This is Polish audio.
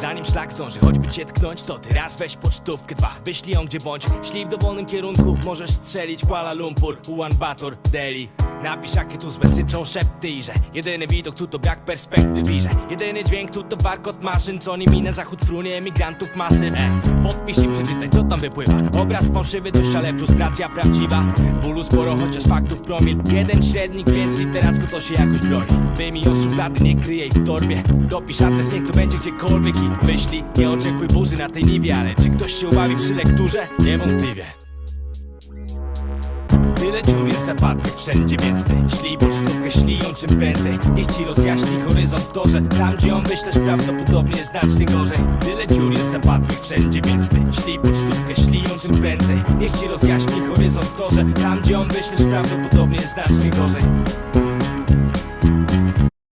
Zanim szlak zdąży choćby cię tknąć To ty raz weź pocztówkę, dwa. Wyślij ją gdzie bądź, ślij w dowolnym kierunku Możesz strzelić Kuala Lumpur, Ulan Bator, Delhi Napisz jakie tu złe syczą szepty i że Jedyny widok tu to brak perspektyw i że Jedyny dźwięk tu to warkot maszyn Co nimi na zachód frunie emigrantów masyw. E, Podpisz i przeczytaj co tam wypływa. Obraz fałszywy dość, ale frustracja prawdziwa. Bólu sporo, chociaż faktów promil. Jeden średnik, więc literacko to się jakoś broni. Wyjmij od szuflady, nie kryjej w torbie. Dopisz adres, niech to będzie gdziekolwiek i myśli. Nie oczekuj burzy na tej niwie, ale czy ktoś się ubawi przy lekturze? Niewątpliwie Tyle dziur jest zapadłych wszędzie, więc ty Ślij pocztówkę, ślij ją czym prędzej. Niech ci rozjaśni horyzont to, że Tam gdzie ją wyślesz prawdopodobnie znacznie gorzej. Tyle dziur jest zapadłych wszędzie, więc ty Ślij pocztówkę, ślij ją czym prędzej. Niech ci rozjaśni horyzont to, że Tam gdzie ją wyślesz prawdopodobnie znacznie gorzej